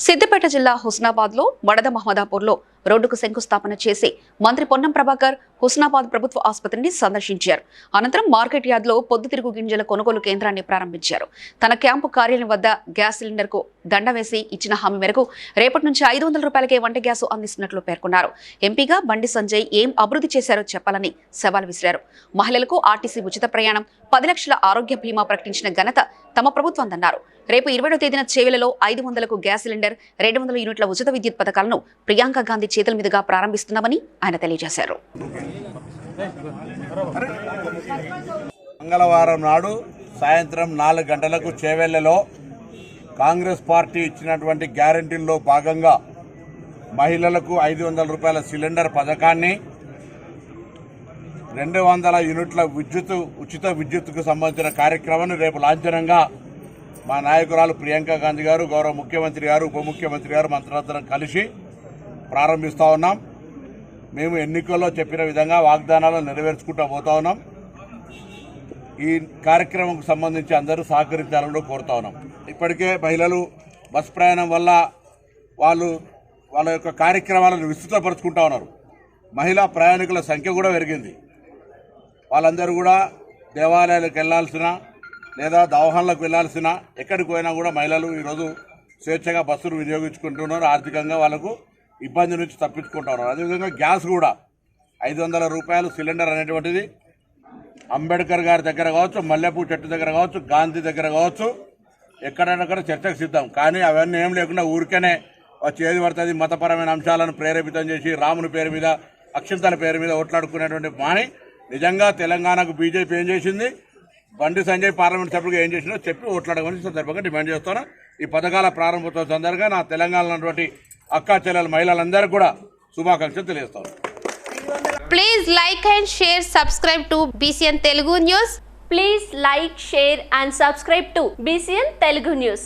సిద్దిపేట జిల్లా హుస్నాబాద్లో మడద మహమ్మదాపూర్లో రోడ్డుకు శంకుస్థాపన చేసి మంత్రి పొన్నం ప్రభాకర్ హుస్నాబాద్ ప్రభుత్వ ఆసుపత్రిని సందర్శించారు. అనంతరం మార్కెట్ యార్డ్లో పొద్దుతిరుగు గింజల కొనుగోలు కేంద్రాన్ని ప్రారంభించారు. తన క్యాంపు కార్యాలయం వద్ద గ్యాస్ సిలిండర్కు దండ వేసి ఇచ్చిన హామీ మేరకు రేపటి నుంచి ఐదు వందల రూపాయలకే వంట గ్యాస్ అందిస్తున్నట్లు పేర్కొన్నారు. ఎంపీగా బండి సంజయ్ ఏం అభివృద్ధి చేశారో చెప్పాలని సవాల్ విసిరారు. మహిళలకు ఆర్టీసీ ఉచిత ప్రయాణం పది లక్షల ఆరోగ్య బీమా ప్రకటించిన ఘనత తమ ప్రభుత్వందన్నారు. రేపు ఇరవై తేదీన చేవెలలో ఐదు వందలకు గ్యాస్ సిలిండర్ రెండు వందల యూనిట్ల ఉచిత విద్యుత్ పథకాలను ప్రియాంక గాంధీ చేతుల మీదుగా ప్రారంభిస్తున్నామని ఆయన తెలియజేశారు. మంగళవారం నాడు సాయంత్రం నాలుగు గంటలకు చేవెళ్ళలో కాంగ్రెస్ పార్టీ ఇచ్చినటువంటి గ్యారంటీల్లో భాగంగా మహిళలకు ఐదు వందల రూపాయల సిలిండర్ పథకాన్ని రెండు వందల యూనిట్ల విద్యుత్ ఉచిత విద్యుత్కు సంబంధించిన కార్యక్రమాన్ని రేపు లాంఛనంగా మా నాయకురాలు ప్రియాంక గాంధీ గారు గౌరవ ముఖ్యమంత్రి గారు ఉప ముఖ్యమంత్రి గారు మంత్రులందరం కలిసి ప్రారంభిస్తూ ఉన్నాం. మేము ఎన్నికల్లో చెప్పిన విధంగా వాగ్దానాలను నెరవేర్చుకుంటూ పోతా ఉన్నాం. ఈ కార్యక్రమంకు సంబంధించి అందరూ సహకరించాలని కోరుతా ఉన్నాం. ఇప్పటికే మహిళలు బస్ ప్రయాణం వల్ల వాళ్ళు వాళ్ళ యొక్క కార్యక్రమాలను విస్తృతపరుచుకుంటా ఉన్నారు. మహిళా ప్రయాణికుల సంఖ్య కూడా పెరిగింది. వాళ్ళందరూ కూడా దేవాలయాలకు వెళ్ళాల్సిన లేదా దవాఖానలకు వెళ్ళాల్సిన ఎక్కడికి పోయినా కూడా మహిళలు ఈరోజు స్వేచ్ఛగా బస్సులు వినియోగించుకుంటున్నారు. ఆర్థికంగా వాళ్ళకు ఇబ్బంది నుంచి తప్పించుకుంటా ఉన్నారు అదేవిధంగా గ్యాస్ కూడా ఐదు వందల రూపాయలు సిలిండర్ అనేటువంటిది అంబేద్కర్ గారి దగ్గర కావచ్చు మల్లెపూ చెట్టు దగ్గర కావచ్చు గాంధీ దగ్గర కావచ్చు ఎక్కడైనా చర్చకు సిద్ధం. కానీ అవన్నీ ఏం లేకుండా ఊరికేనే వచ్చి ఏది పడుతుంది మతపరమైన అంశాలను ప్రేరేపితం చేసి రాముని పేరు మీద అక్షంతల పేరు మీద ఓట్లాడుకునేటువంటి మాని నిజంగా తెలంగాణకు బీజేపీ ఏం చేసింది? బండి సంజయ్ పార్లమెంట్ సభ్యులుగా ఏం చేసినో చెప్పి ఓట్లాడమని సందర్భంగా డిమాండ్ చేస్తాను ఈ పథకాల ప్రారంభోత్సవం సందర్భంగా నా తెలంగాణలో ఉన్నటువంటి అక్కా చెల్లెల మహిళలందరూ కూడా శుభాకాంక్షలు తెలియజేస్తారు please like and share subscribe to BCN Telugu news please like share and subscribe to BCN Telugu news